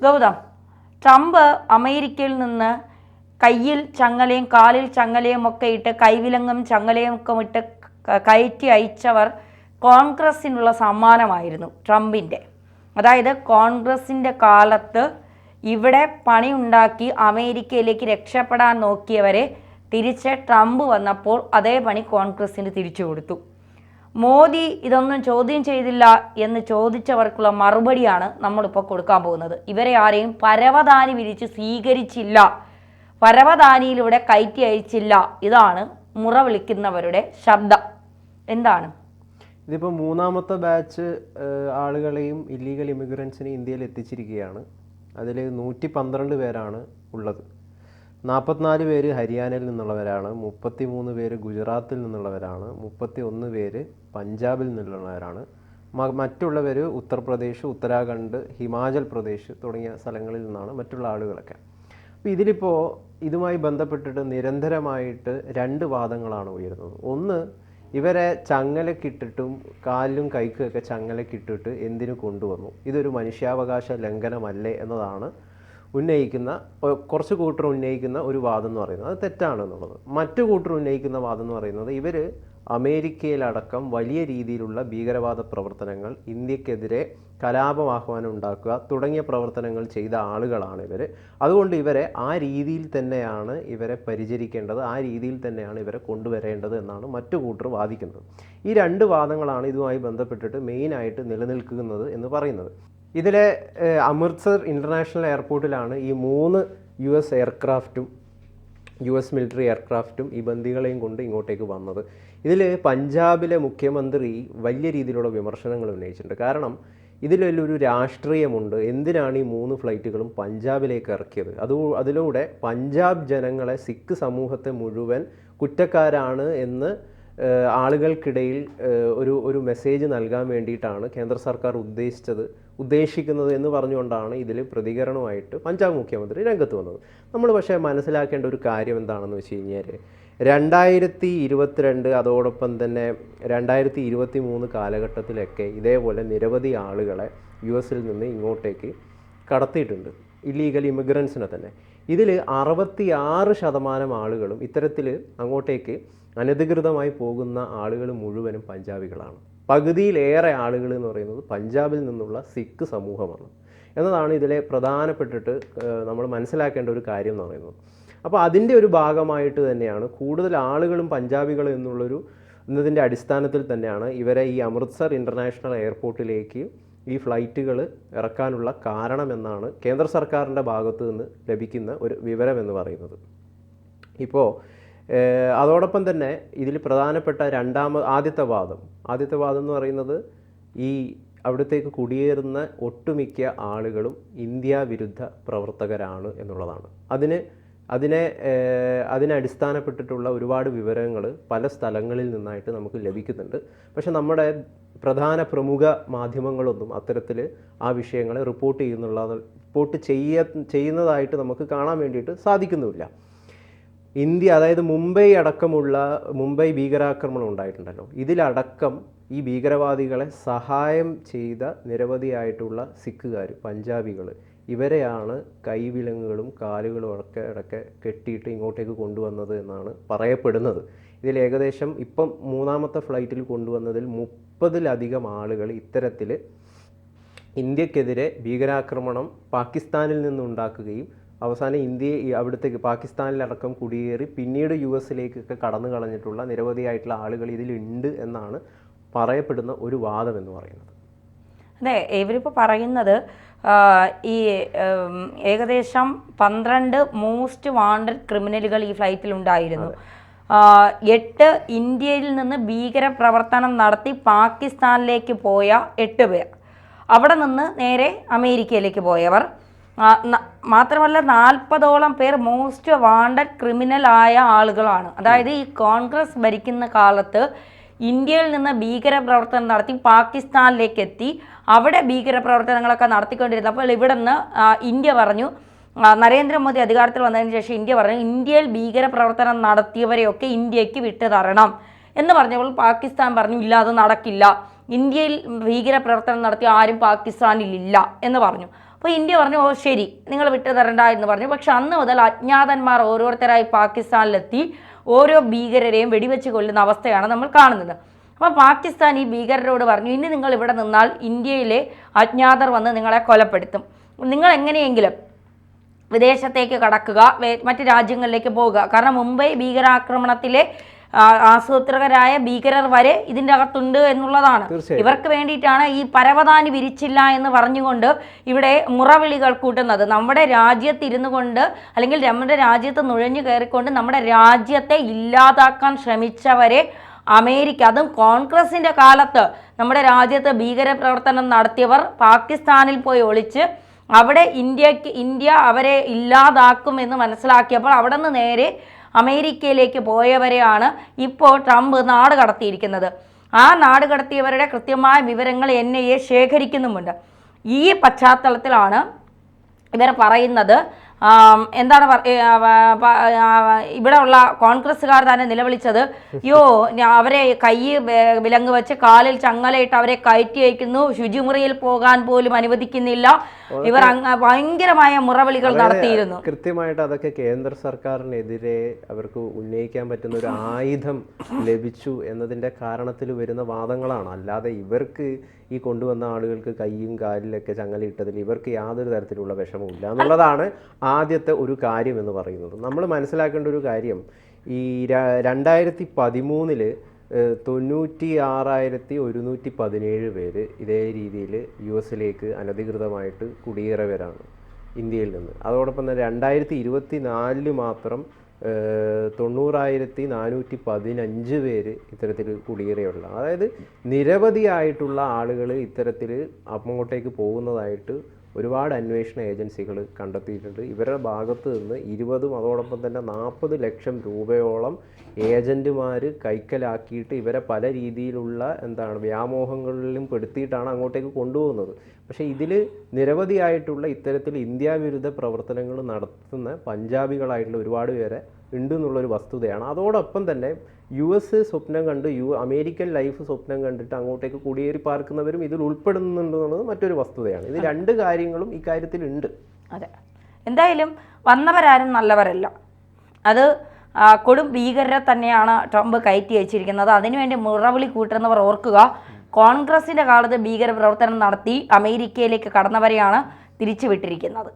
Gautam Trump അമേരിക്കയിൽ നിന്ന് കയ്യിൽ ചങ്ങലയും കാലിൽ ചങ്ങലയും ഒക്കെ ഇട്ട് കൈവിലങ്ങും ചങ്ങലയും ഒക്കെ ഇട്ട് കയറ്റി അയച്ചവർ കോൺഗ്രസിനുള്ള സമ്മാനമായിരുന്നു ട്രംപിന്റെ. അതായത് കോൺഗ്രസിന്റെ കാലത്ത് ഇവിടെ പണിയുണ്ടാക്കി അമേരിക്കയിലേക്ക് രക്ഷപ്പെടാൻ നോക്കിയവരെ തിരിച്ച് ട്രംപ് വന്നപ്പോൾ അതേ പണി കോൺഗ്രസിന് തിരിച്ചു കൊടുത്തു. മോദി ഇതൊന്നും ചോദ്യം ചെയ്തില്ല എന്ന് ചോദിച്ചവർക്കുള്ള മറുപടിയാണ് നമ്മളിപ്പോൾ കൊടുക്കാൻ പോകുന്നത്. ഇവരെ ആരെയും പരവതാനി വിരിച്ച് സ്വീകരിച്ചില്ല. പരവതാനിയിലൂടെ കയറ്റി അയച്ചില്ല. ഇതാണ് മുറ വിളിക്കുന്നവരുടെ ശബ്ദം. എന്താണ്? ഇതിപ്പോൾ മൂന്നാമത്തെ ബാച്ച് ആളുകളെയും ഇല്ലീഗൽ ഇമിഗ്രൻസിനെ ഇന്ത്യയിൽ എത്തിച്ചിരിക്കുകയാണ്. അതിൽ നൂറ്റി പന്ത്രണ്ട് പേരാണ് ഉള്ളത്. നാൽപ്പത്തിനാല് പേര് ഹരിയാനയിൽ നിന്നുള്ളവരാണ് മുപ്പത്തി മൂന്ന് പേര് ഗുജറാത്തിൽ നിന്നുള്ളവരാണ് മുപ്പത്തി ഒന്ന് പേര് പഞ്ചാബിൽ നിന്നുള്ളവരാണ്. മറ്റുള്ളവർ ഉത്തർപ്രദേശ് ഉത്തരാഖണ്ഡ് ഹിമാചൽ പ്രദേശ് തുടങ്ങിയ സ്ഥലങ്ങളിൽ നിന്നാണ് മറ്റുള്ള ആളുകളൊക്കെ. അപ്പോൾ ഇതിലിപ്പോൾ ഇതുമായി ബന്ധപ്പെട്ടിട്ട് നിരന്തരമായിട്ട് രണ്ട് വാദങ്ങളാണ് ഉയരുന്നത്. ഒന്ന് ഇവരെ ചങ്ങലക്കിട്ടിട്ടും കാലിലും കൈക്കുമൊക്കെ ചങ്ങലക്കിട്ടിട്ട് എന്തിനു കൊണ്ടുവന്നു? ഇതൊരു മനുഷ്യാവകാശ ലംഘനമല്ലേ എന്നതാണ് ഉന്നയിക്കുന്ന കുറച്ച് കൂട്ടർ ഉന്നയിക്കുന്ന ഒരു വാദം എന്ന് പറയുന്നത്. അത് തെറ്റാണ് എന്നുള്ളത് മറ്റു കൂട്ടർ ഉന്നയിക്കുന്ന വാദം എന്ന് പറയുന്നത് ഇവർ അമേരിക്കയിലടക്കം വലിയ രീതിയിലുള്ള ഭീകരവാദ പ്രവർത്തനങ്ങൾ ഇന്ത്യക്കെതിരെ കലാപം ആഹ്വാനം ഉണ്ടാക്കുക തുടങ്ങിയ പ്രവർത്തനങ്ങൾ ചെയ്ത ആളുകളാണ് ഇവർ അതുകൊണ്ട് ഇവരെ ആ രീതിയിൽ തന്നെയാണ് ഇവരെ പരിചരിക്കേണ്ടത് ആ രീതിയിൽ തന്നെയാണ് ഇവരെ കൊണ്ടുവരേണ്ടത് എന്നാണ് മറ്റു കൂട്ടർ വാദിക്കുന്നത്. ഈ രണ്ട് വാദങ്ങളാണ് ഇതുമായി ബന്ധപ്പെട്ടിട്ട് മെയിനായിട്ട് നിലനിൽക്കുന്നത് എന്ന് പറയുന്നത്. ഇതിലെ അമൃത്സർ ഇന്റർനാഷണൽ എയർപോർട്ടിലാണ് ഈ മൂന്ന് യു എസ് എയർക്രാഫ്റ്റും യു എസ് മിലിറ്ററി എയർക്രാഫ്റ്റും ഈ ബന്ദികളെയും കൊണ്ട് ഇങ്ങോട്ടേക്ക് വന്നത്. ഇതിൽ പഞ്ചാബിലെ മുഖ്യമന്ത്രി വലിയ രീതിയിലുള്ള വിമർശനങ്ങൾ ഉന്നയിച്ചിട്ടുണ്ട്. കാരണം ഇതിലൊരു രാഷ്ട്രീയമുണ്ട്. എന്തിനാണ് ഈ മൂന്ന് ഫ്ലൈറ്റുകളും പഞ്ചാബിലേക്ക് ഇറക്കിയത്? അത് അതിലൂടെ പഞ്ചാബ് ജനങ്ങളെ സിഖ് സമൂഹത്തെ മുഴുവൻ കുറ്റക്കാരാണ് എന്ന് ആളുകൾക്കിടയിൽ ഒരു ഒരു മെസ്സേജ് നൽകാൻ വേണ്ടിയിട്ടാണ് കേന്ദ്ര സർക്കാർ ഉദ്ദേശിച്ചത് ഉദ്ദേശിക്കുന്നത് എന്ന് പറഞ്ഞുകൊണ്ടാണ് ഇതിൽ പ്രതികരണമായിട്ട് പഞ്ചാബ് മുഖ്യമന്ത്രി രംഗത്ത് വന്നത്. നമ്മൾ പക്ഷേ മനസ്സിലാക്കേണ്ട ഒരു കാര്യം എന്താണെന്ന് വെച്ച് കഴിഞ്ഞാൽ രണ്ടായിരത്തി ഇരുപത്തിരണ്ട് അതോടൊപ്പം തന്നെ രണ്ടായിരത്തി ഇരുപത്തി മൂന്ന് കാലഘട്ടത്തിലൊക്കെ ഇതേപോലെ നിരവധി ആളുകളെ യു എസിൽ നിന്ന് ഇങ്ങോട്ടേക്ക് കടത്തിയിട്ടുണ്ട്. ഇല്ലീഗൽ ഇമിഗ്രൻസിനെ തന്നെ. ഇതിൽ അറുപത്തി ആറ് ശതമാനം ആളുകളും ഇത്തരത്തിൽ അങ്ങോട്ടേക്ക് അനധികൃതമായി പോകുന്ന ആളുകൾ മുഴുവനും പഞ്ചാബികളാണ്. പകുതിയിലേറെ ആളുകൾ എന്ന് പറയുന്നത് പഞ്ചാബിൽ നിന്നുള്ള സിഖ് സമൂഹമാണ്. എന്നതാണ് ഇതിലെ പ്രധാനപ്പെട്ടിട്ട് നമ്മൾ മനസ്സിലാക്കേണ്ട ഒരു കാര്യം എന്ന് പറയുന്നത്. അപ്പോൾ അതിന്റെ ഒരു ഭാഗമായിട്ട് തന്നെയാണ് കൂടുതൽ ആളുകളും പഞ്ചാബികളും എന്നുള്ളൊരു എന്നതിന്റെ അടിസ്ഥാനത്തിൽ തന്നെയാണ് ഇവരെ ഈ അമൃത്സർ ഇന്റർനാഷണൽ എയർപോർട്ടിലേക്ക് ഈ ഫ്ലൈറ്റുകൾ ഇറക്കാനുള്ള കാരണമെന്നാണ് കേന്ദ്ര സർക്കാരിന്റെ ഭാഗത്തു നിന്ന് ലഭിക്കുന്ന ഒരു വിവരമെന്ന് പറയുന്നത്. ഇപ്പോൾ അതോടൊപ്പം തന്നെ ഇതിൽ പ്രധാനപ്പെട്ട രണ്ടാമത് ആദ്യത്തെ വാദം. ആദ്യത്തെ വാദം എന്ന് പറയുന്നത് ഈ അവിടത്തേക്ക് കുടിയേറുന്ന ഒട്ടുമിക്ക ആളുകളും ഇന്ത്യ വിരുദ്ധ പ്രവർത്തകരാണ് എന്നുള്ളതാണ്. അതിന് അതിനെ അതിനെ അടിസ്ഥാനപ്പെട്ടിട്ടുള്ള ഒരുപാട് വിവരങ്ങൾ പല സ്ഥലങ്ങളിൽ നിന്നായിട്ട് നമുക്ക് ലഭിക്കുന്നുണ്ട്. പക്ഷേ നമ്മുടെ പ്രധാന പ്രമുഖ മാധ്യമങ്ങളൊന്നും അത്തരത്തിൽ ആ വിഷയങ്ങളെ റിപ്പോർട്ട് ചെയ്യുന്നുള്ള റിപ്പോർട്ട് ചെയ്യ ചെയ്യുന്നതായിട്ട് നമുക്ക് കാണാൻ വേണ്ടിയിട്ട് സാധിക്കുന്നുമില്ല. ഇന്ത്യ അതായത് മുംബൈ അടക്കമുള്ള മുംബൈ ഭീകരാക്രമണം ഉണ്ടായിട്ടുണ്ടല്ലോ. ഇതിലടക്കം ഈ ഭീകരവാദികളെ സഹായം ചെയ്ത നിരവധിയായിട്ടുള്ള സിഖുകാർ പഞ്ചാബികൾ ഇവരെയാണ് കൈവിലങ്ങുകളും കാലുകളും ഒക്കെ ഇടയ്ക്ക് കെട്ടിയിട്ട് ഇങ്ങോട്ടേക്ക് കൊണ്ടുവന്നത് എന്നാണ് പറയപ്പെടുന്നത്. ഇതിൽ ഏകദേശം ഇപ്പം മൂന്നാമത്തെ ഫ്ലൈറ്റിൽ കൊണ്ടുവന്നതിൽ മുപ്പതിലധികം ആളുകൾ ഇത്തരത്തിൽ ഇന്ത്യക്കെതിരെ ഭീകരാക്രമണം പാകിസ്ഥാനിൽ നിന്നുണ്ടാക്കുകയും അവസാനം ഇന്ത്യയെ അവിടുത്തേക്ക് പാകിസ്ഥാനിലടക്കം കുടിയേറി പിന്നീട് യു എസിലേക്കൊക്കെ കടന്നു കളഞ്ഞിട്ടുള്ള നിരവധിയായിട്ടുള്ള ആളുകൾ ഇതിലുണ്ട് എന്നാണ് പറയപ്പെടുന്ന ഒരു വാദം എന്ന് പറയുന്നത്. അതെ ഇവരിപ്പോൾ പറയുന്നത് ഈ ഏകദേശം പന്ത്രണ്ട് മോസ്റ്റ് വാണ്ടഡ് ക്രിമിനലുകൾ ഈ ഫ്ലൈറ്റിലുണ്ടായിരുന്നു. ആ, എട്ട് ഇന്ത്യയിൽ നിന്ന് ഭീകര പ്രവർത്തനം നടത്തി പാകിസ്ഥാനിലേക്ക് പോയ എട്ട് പേർ. അവിടെ നിന്ന് നേരെ അമേരിക്കയിലേക്ക് പോയവർ. മാത്രമല്ല നാൽപ്പതോളം പേർ മോസ്റ്റ് വാണ്ടഡ് ക്രിമിനൽ ആയ ആളുകളാണ്. അതായത് ഈ കോൺഗ്രസ് ഭരിക്കുന്ന കാലത്ത് ഇന്ത്യയിൽ നിന്ന് ഭീകര പ്രവർത്തനം നടത്തി പാകിസ്ഥാനിലേക്ക് എത്തി. അവിടെ ഭീകര പ്രവർത്തനങ്ങളൊക്കെ നടത്തിക്കൊണ്ടിരുന്നപ്പോൾ നിന്ന് ഇന്ത്യ പറഞ്ഞു നരേന്ദ്രമോദി അധികാരത്തിൽ വന്നതിന് ശേഷം ഇന്ത്യ പറഞ്ഞു ഇന്ത്യയിൽ ഭീകര പ്രവർത്തനം നടത്തിയവരെയൊക്കെ ഇന്ത്യയ്ക്ക് വിട്ടു തരണം എന്ന് പറഞ്ഞപ്പോൾ പാകിസ്ഥാൻ പറഞ്ഞു ഇല്ല അത് നടക്കില്ല. ഇന്ത്യയിൽ ഭീകര പ്രവർത്തനം നടത്തി ആരും പാകിസ്ഥാനിൽ ഇല്ല എന്ന് പറഞ്ഞു. അപ്പോൾ ഇന്ത്യ പറഞ്ഞു ഓ ശരി നിങ്ങൾ വിട്ടു തരണ്ട എന്ന് പറഞ്ഞു. പക്ഷെ അന്ന് മുതൽ അജ്ഞാതന്മാർ ഓരോരുത്തരായി പാകിസ്ഥാനിലെത്തി ഓരോ ഭീകരരെയും വെടിവെച്ച് കൊല്ലുന്ന അവസ്ഥയാണ് നമ്മൾ കാണുന്നത്. അപ്പോൾ പാകിസ്ഥാൻ ഈ ഭീകരരോട് പറഞ്ഞു ഇനി നിങ്ങൾ ഇവിടെ നിന്നാൽ ഇന്ത്യയിലെ അജ്ഞാതർ വന്ന് നിങ്ങളെ കൊലപ്പെടുത്തും. നിങ്ങൾ എങ്ങനെയെങ്കിലും വിദേശത്തേക്ക് കടക്കുക മറ്റ് രാജ്യങ്ങളിലേക്ക് പോവുക. കാരണം മുംബൈ ഭീകരാക്രമണത്തിലെ ആസൂത്രകരായ ഭീകരർ വരെ ഇതിന്റെ അകത്തുണ്ട് എന്നുള്ളതാണ്. ഇവർക്ക് വേണ്ടിയിട്ടാണ് ഈ പരവതാനി വിരിച്ചില്ല എന്ന് പറഞ്ഞുകൊണ്ട് ഇവിടെ മുറവിളികൾ കൂട്ടുന്നത്. നമ്മുടെ രാജ്യത്ത് ഇരുന്നു കൊണ്ട് അല്ലെങ്കിൽ നമ്മുടെ രാജ്യത്ത് നുഴഞ്ഞു കയറിക്കൊണ്ട് നമ്മുടെ രാജ്യത്തെ ഇല്ലാതാക്കാൻ ശ്രമിച്ചവരെ അമേരിക്ക അതും കോൺഗ്രസിന്റെ കാലത്ത് നമ്മുടെ രാജ്യത്ത് ഭീകരപ്രവർത്തനം നടത്തിയവർ പാകിസ്ഥാനിൽ പോയി ഒളിച്ച് അവിടെ ഇന്ത്യയ്ക്ക് ഇന്ത്യ അവരെ ഇല്ലാതാക്കും എന്ന് മനസ്സിലാക്കിയപ്പോൾ അവിടെ നിന്ന് നേരെ അമേരിക്കയിലേക്ക് പോയവരെയാണ് ഇപ്പോൾ ട്രംപ് നാട് കടത്തിയിരിക്കുന്നത്. ആ നാട് കടത്തിയവരുടെ കൃത്യമായ വിവരങ്ങൾ എൻ ഐ എ ശേഖരിക്കുന്നുമുണ്ട്. ഈ പശ്ചാത്തലത്തിലാണ് ഇവർ പറയുന്നത് എന്താണ് ഇവിടെ ഉള്ള കോൺഗ്രസ്സുകാർ തന്നെ നിലവിളിച്ചത് യോ അവരെ കൈ വിലങ്ങ് വെച്ച് കാലിൽ ചങ്ങലയിട്ട് അവരെ കയറ്റി അയക്കുന്നു ശുചിമുറിയിൽ പോകാൻ പോലും അനുവദിക്കുന്നില്ല. ഇവർ അങ്ങ് ഭയങ്കരമായ മുറവിളികൾ നടത്തിയിരുന്നു. കൃത്യമായിട്ട് അതൊക്കെ കേന്ദ്ര സർക്കാരിനെതിരെ അവർക്ക് ഉന്നയിക്കാൻ പറ്റുന്ന ഒരു ആയുധം ലഭിച്ചു എന്നതിന്റെ കാരണത്തിൽ വരുന്ന വാദങ്ങളാണ്. അല്ലാതെ ഇവർക്ക് ഈ കൊണ്ടുവന്ന ആളുകൾക്ക് കൈയും കാലിലൊക്കെ ചങ്ങലയിട്ടതിൽ ഇവർക്ക് യാതൊരു തരത്തിലുള്ള വിഷമവും ഇല്ല എന്നുള്ളതാണ് ആദ്യത്തെ ഒരു കാര്യം എന്ന് പറയുന്നത്. നമ്മൾ മനസ്സിലാക്കേണ്ട ഒരു കാര്യം ഈ രണ്ടായിരത്തി പതിമൂന്നിൽ ഏഹ് തൊണ്ണൂറ്റി ആറായിരത്തി ഒരുന്നൂറ്റി പതിനേഴ് പേര് ഇതേ രീതിയിൽ യു എസിലേക്ക് അനധികൃതമായിട്ട് കുടിയേറിയവരാണ് ഇന്ത്യയിൽ നിന്ന്. അതോടൊപ്പം തന്നെ രണ്ടായിരത്തി ഇരുപത്തി നാലിൽ മാത്രം തൊണ്ണൂറായിരത്തി നാനൂറ്റി പതിനഞ്ച് പേര് ഇത്തരത്തിൽ കുടിയേറിയുള്ള അതായത് നിരവധിയായിട്ടുള്ള ആളുകൾ ഇത്തരത്തിൽ അങ്ങോട്ടേക്ക് പോകുന്നതായിട്ട് ഒരുപാട് അന്വേഷണ ഏജൻസികൾ കണ്ടെത്തിയിട്ടുണ്ട്. ഇവരുടെ ഭാഗത്ത് നിന്ന് ഇരുപതും അതോടൊപ്പം തന്നെ നാൽപ്പത് ലക്ഷം രൂപയോളം ഏജന്റുമാർ കൈക്കലാക്കിയിട്ട് ഇവരെ പല രീതിയിലുള്ള എന്താണ് വ്യാമോഹങ്ങളിലും പെടുത്തിയിട്ടാണ് അങ്ങോട്ടേക്ക് കൊണ്ടുപോകുന്നത്. പക്ഷേ ഇതിൽ നിരവധിയായിട്ടുള്ള ഇത്തരത്തിൽ ഇന്ത്യ വിരുദ്ധ പ്രവർത്തനങ്ങൾ നടത്തുന്ന പഞ്ചാബികളായിട്ടുള്ള ഒരുപാട് പേരെ ഉണ്ട് എന്നുള്ളൊരു വസ്തുതയാണ്. അതോടൊപ്പം തന്നെ യു എസ് സ്വപ്നം കണ്ട് യു അമേരിക്കൻ ലൈഫ് സ്വപ്നം കണ്ടിട്ട് അങ്ങോട്ടേക്ക് കുടിയേറി പാർക്കുന്നവരും ഇതിൽ ഉൾപ്പെടുന്നുണ്ടെന്നുള്ളത് മറ്റൊരു വസ്തുതയാണ്. ഇത് രണ്ട് കാര്യങ്ങളും ഇക്കാര്യത്തിൽ ഉണ്ട് അതെ. എന്തായാലും വന്നവരാരും നല്ലവരല്ല. അത് കൊടും ഭീകരരെ തന്നെയാണ് ട്രംപ് കയറ്റി അയച്ചിരിക്കുന്നത് അതിനുവേണ്ടി മുറവിളി കൂട്ടുന്നവർ ഓർക്കുക കോൺഗ്രസിന്റെ കാലത്ത് ഭീകര പ്രവർത്തനം നടത്തി അമേരിക്കയിലേക്ക് കടന്നവരെയാണ് തിരിച്ചുവിട്ടിരിക്കുന്നത്.